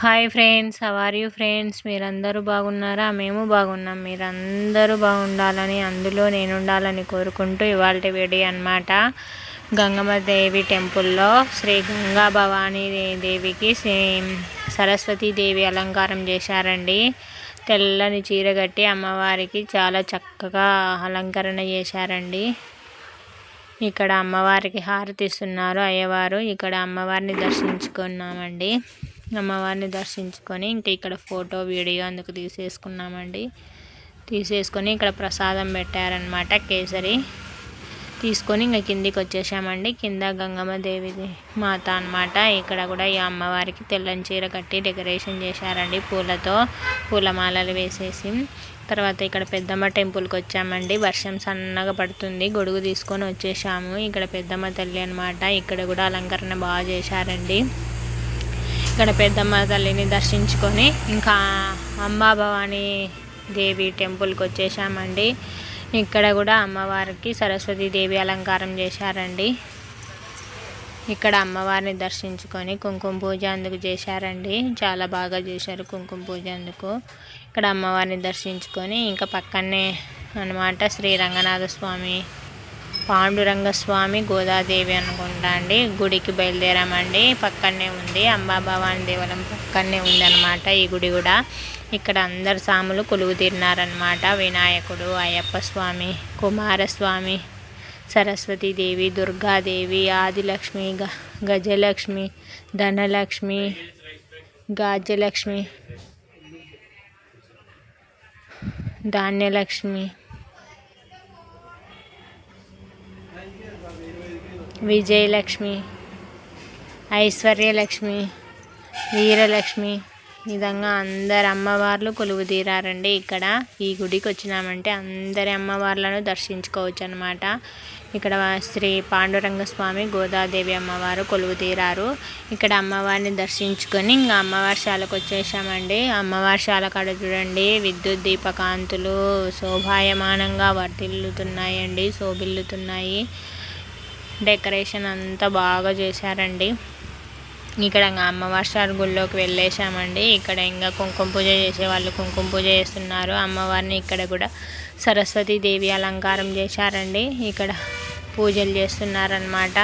Hi friends are you friends మీరందరూ బాగున్నారా? మేము బాగున్నాం. మీరందరూ బాగుండాలని అందులో నేను ఉండాలని కోరుకుంటూ ఇవాళ వీడియో అనమాట గంగమ్మ దేవి టెంపుల్లో శ్రీ గంగా భవానీ దేవికి సరస్వతీ దేవి అలంకారం చేశారండి. తెల్లని చీర కట్టి అమ్మవారికి చాలా చక్కగా అలంకరణ చేశారండి. ఇక్కడ అమ్మవారికి హారతి ఇస్తున్నారు అయ్యవారు. ఇక్కడ అమ్మవారిని దర్శించుకున్నామండి. అమ్మవారిని దర్శించుకొని ఇంకా ఇక్కడ ఫోటో వీడియో అందుకు తీసేసుకున్నామండి. తీసేసుకొని ఇక్కడ ప్రసాదం పెట్టారనమాట కేసరి. తీసుకొని ఇంకా కిందికి వచ్చేసామండి. కింద గంగమ్మ దేవి మాత అనమాట ఇక్కడ కూడా ఈ అమ్మవారికి తెల్లని చీర కట్టి డెకరేషన్ చేశారండి పూలతో. పూలమాలలు వేసేసి. తర్వాత ఇక్కడ పెద్దమ్మ టెంపుల్కి వచ్చామండి. వర్షం సన్నగా పడుతుంది. గొడుగు తీసుకొని వచ్చేసాము. ఇక్కడ పెద్దమ్మ తల్లి అనమాట ఇక్కడ కూడా అలంకరణ బాగా చేశారండి. ఇక్కడ పెద్దమ్మ తల్లిని దర్శించుకొని ఇంకా అంబా భవానీ దేవి టెంపుల్కి వచ్చేసామండి. ఇక్కడ కూడా అమ్మవారికి సరస్వతి దేవి అలంకారం చేశారండి. ఇక్కడ అమ్మవారిని దర్శించుకొని కుంకుమ పూజ అందుకు చేశారండి. చాలా బాగా చేశారు కుంకుమ పూజ అందుకు. ఇక్కడ అమ్మవారిని దర్శించుకొని ఇంకా పక్కనే అనమాట శ్రీ రంగనాథ స్వామి పాండురంగ స్వామి గోదాదేవి అనుకుంటా అండి. గుడికి బయలుదేరామండి. పక్కనే ఉంది. అంబాభవాని దేవాలయం పక్కనే ఉందన్నమాట ఈ గుడి కూడా. ఇక్కడ అందరు సాములు కొలువు తీరినారనమాట వినాయకుడు అయ్యప్ప స్వామి కుమారస్వామి సరస్వతీదేవి దుర్గాదేవి ఆదిలక్ష్మి గ గజలక్ష్మి ధనలక్ష్మి గాజ్యలక్ష్మి ధాన్యలక్ష్మి విజయలక్ష్మి ఐశ్వర్యలక్ష్మి వీరలక్ష్మి. విధంగా అందరు అమ్మవార్లు కొలువు తీరారండి. ఇక్కడ ఈ గుడికి వచ్చినామంటే అందరి అమ్మవార్లను దర్శించుకోవచ్చు అనమాట ఇక్కడ శ్రీ పాండురంగ స్వామి గోదాదేవి అమ్మవారు కొలువు తీరారు. ఇక్కడ అమ్మవారిని దర్శించుకొని ఇంకా అమ్మవారి శాలకు వచ్చేసామండి. అమ్మవారి శాల కాడ చూడండి విద్యుత్ దీపకాంతులు శోభాయమానంగా వర్తిల్లుతున్నాయండి శోభిల్లుతున్నాయి. డెకరేషన్ అంతా బాగా చేశారండి. ఇక్కడ ఇంకా అమ్మవారి గుళ్ళోకి వెళ్ళేసామండి ఇక్కడ ఇంకా కుంకుమ పూజ చేసే వాళ్ళు కుంకుమ పూజ చేస్తున్నారు. అమ్మవారిని ఇక్కడ కూడా సరస్వతి దేవి అలంకారం చేశారండి. ఇక్కడ పూజలు చేస్తున్నారనమాట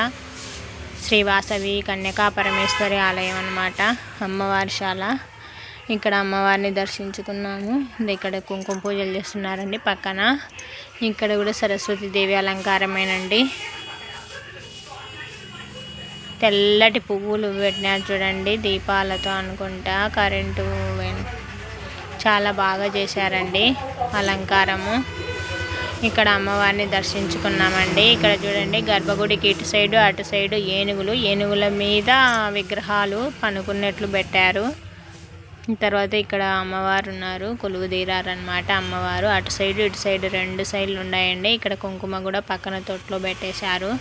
శ్రీవాసవి కన్యకా పరమేశ్వరి ఆలయం అనమాట అమ్మవారిశాల ఇక్కడ అమ్మవారిని దర్శించుకున్నాము. ఇక్కడ కుంకుమ పూజలు చేస్తున్నారండి పక్కన. ఇక్కడ కూడా సరస్వతి దేవి అలంకారమేనండి. తెల్లటి పువ్వులు పెట్టినారు చూడండి దీపాలతో అనుకుంటా కరెంటు చాలా బాగా చేశారండి అలంకారము. ఇక్కడ అమ్మవారిని దర్శించుకున్నామండి. ఇక్కడ చూడండి గర్భగుడికి ఇటు సైడు అటు సైడు ఏనుగులు ఏనుగుల మీద విగ్రహాలు పనుకున్నట్లు పెట్టారు. తర్వాత ఇక్కడ అమ్మవారు ఉన్నారు కొలువు తీరారనమాట అమ్మవారు. అటు సైడు ఇటు సైడు రెండు సైడ్లు ఉన్నాయండి. ఇక్కడ కుంకుమ కూడా పక్కన తొట్లో పెట్టేశారు.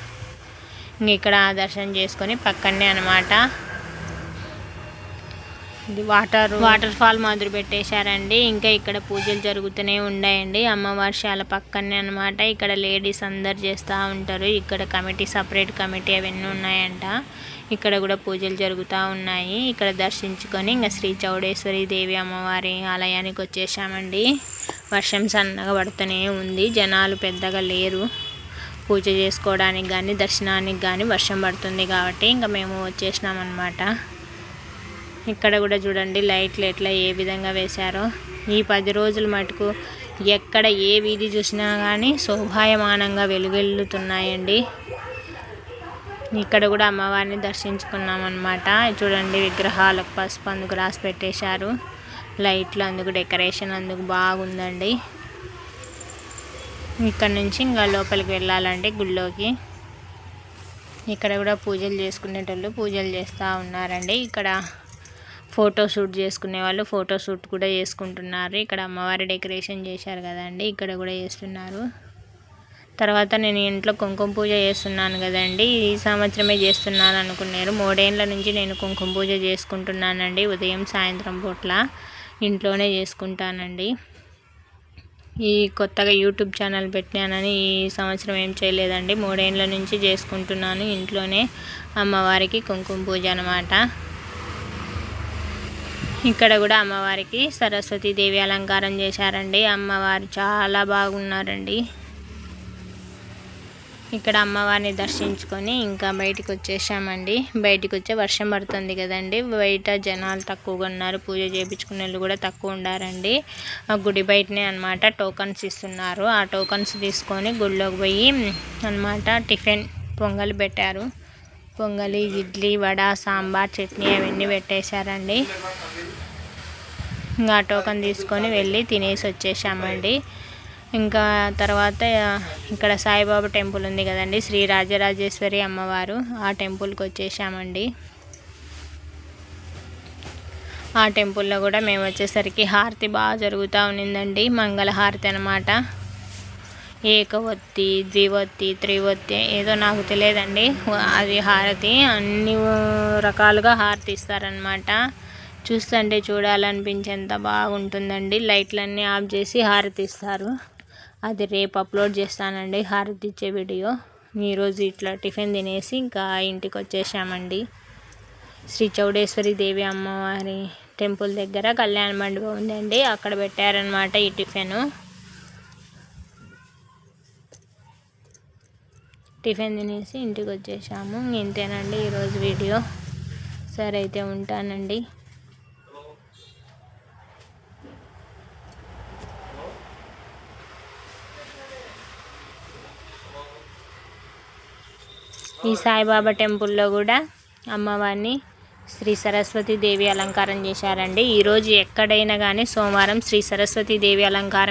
ఇక్కడ దర్శనం చేసుకొని పక్కనే అనమాట ఇది వాటర్ వాటర్ ఫాల్ మాదిరి పెట్టేశారండి. ఇంకా ఇక్కడ పూజలు జరుగుతూనే ఉన్నాయండి. అమ్మవారి శాల పక్కనే అనమాట ఇక్కడ లేడీస్ అందరు చేస్తూ ఉంటారు. ఇక్కడ కమిటీ సపరేట్ కమిటీ అవన్నీ ఉన్నాయంట. ఇక్కడ కూడా పూజలు జరుగుతూ ఉన్నాయి. ఇక్కడ దర్శించుకొని ఇంకా శ్రీ చౌడేశ్వరి దేవి అమ్మవారి ఆలయానికి వచ్చేసామండి. వర్షం సన్నగా పడుతూనే ఉంది. జనాలు పెద్దగా లేరు. పూజ చేసుకోవడానికి కానీ దర్శనానికి కానీ వర్షం పడుతుంది కాబట్టి ఇంకా మేము వచ్చేసినాం అనమాట ఇక్కడ కూడా చూడండి లైట్లు ఎట్లా ఏ విధంగా వేశారో. ఈ పది రోజుల మటుకు ఎక్కడ ఏ వీధి చూసినా కానీ శోభాయమానంగా వెలుగెల్లుతున్నాయండి. ఇక్కడ కూడా అమ్మవారిని దర్శించుకున్నాం అనమాట చూడండి విగ్రహాలకు పసుపు అందుకు రాసి పెట్టేశారు. లైట్లు అందుకు డెకరేషన్ అందుకు బాగుందండి. ఇక్కడ నుంచి ఇంకా లోపలికి వెళ్ళాలంటే గుళ్ళోకి. ఇక్కడ కూడా పూజలు చేసుకునేటోళ్ళు పూజలు చేస్తూ ఉన్నారండి. ఇక్కడ ఫోటో షూట్ చేసుకునే వాళ్ళు ఫోటో షూట్ కూడా చేసుకుంటున్నారు. ఇక్కడ అమ్మవారి డెకరేషన్ చేశారు కదండి ఇక్కడ కూడా చేస్తున్నారు. తర్వాత నేను ఇంట్లో కుంకుమ పూజ చేస్తున్నాను కదండి. ఈ సంవత్సరమే చేస్తున్నాను అనుకున్నారు. మూడేళ్ళ నుంచి నేను కుంకుమ పూజ చేసుకుంటున్నానండి. ఉదయం సాయంత్రం పూట్ల ఇంట్లోనే చేసుకుంటానండి. ఈ కొత్తగా యూట్యూబ్ ఛానల్ పెట్టినానని ఈ సంవత్సరం ఏం చేయలేదండి. మూడేళ్ళ నుంచి చేసుకుంటున్నాను ఇంట్లోనే అమ్మవారికి కుంకుమ పూజ అనమాట ఇక్కడ కూడా అమ్మవారికి సరస్వతి దేవి అలంకారం చేశారండి. అమ్మవారు చాలా బాగున్నారండి. ఇక్కడ అమ్మవారిని దర్శించుకొని ఇంకా బయటికి వచ్చేసామండి బయటికి వచ్చే వర్షం పడుతుంది కదండి. బయట జనాలు తక్కువగా ఉన్నారు. పూజ చేయించుకునే వాళ్ళు కూడా తక్కువ ఉండారండి. ఆ గుడి బయటనే అనమాట టోకన్స్ ఇస్తున్నారు. ఆ టోకన్స్ తీసుకొని గుడిలోకి పోయి అనమాట టిఫిన్ పొంగల్ పెట్టారు. పొంగలి ఇడ్లీ వడ సాంబార్ చట్నీ అవన్నీ పెట్టేశారండి. ఇంకా టోకన్ తీసుకొని వెళ్ళి తినేసి వచ్చేసామండి ఇంకా తర్వాత ఇక్కడ సాయిబాబా టెంపుల్ ఉంది కదండి శ్రీ రాజరాజేశ్వరి అమ్మవారు. ఆ టెంపుల్కి వచ్చేసామండి. ఆ టెంపుల్లో కూడా మేము వచ్చేసరికి హారతి బాగా జరుగుతూ ఉన్నిందండి మంగళహారతి అనమాట ఏకవత్తి ద్వివత్తి త్రివత్తి ఏదో నాకు తెలియదండి. అది హారతి అన్ని రకాలుగా హారతి ఇస్తారనమాట చూస్తుంటే చూడాలనిపించేంత బాగుంటుందండి. లైట్లన్నీ ఆఫ్ చేసి హారతి ఇస్తారు. అది రేపు అప్లోడ్ చేస్తానండి హారతి ఇచ్చే వీడియో. ఈరోజు ఇట్లా టిఫిన్ తినేసి ఇంకా ఇంటికి వచ్చేసామండి. శ్రీ చౌడేశ్వరి దేవి అమ్మవారి టెంపుల్ దగ్గర కళ్యాణ మండపం ఉందండి. అక్కడ పెట్టారనమాట ఈ టిఫిన్. టిఫిన్ తినేసి ఇంటికి వచ్చేసాము. ఇంతేనండి ఈరోజు వీడియో. సరే అయితే ఉంటానండి. ఈ సాయిబాబా టెంపుల్లో కూడా అమ్మవారిని శ్రీ సరస్వతి దేవి అలంకారం చేశారండి. ఈరోజు ఎక్కడైనా కానీ సోమవారం శ్రీ సరస్వతి దేవి అలంకారం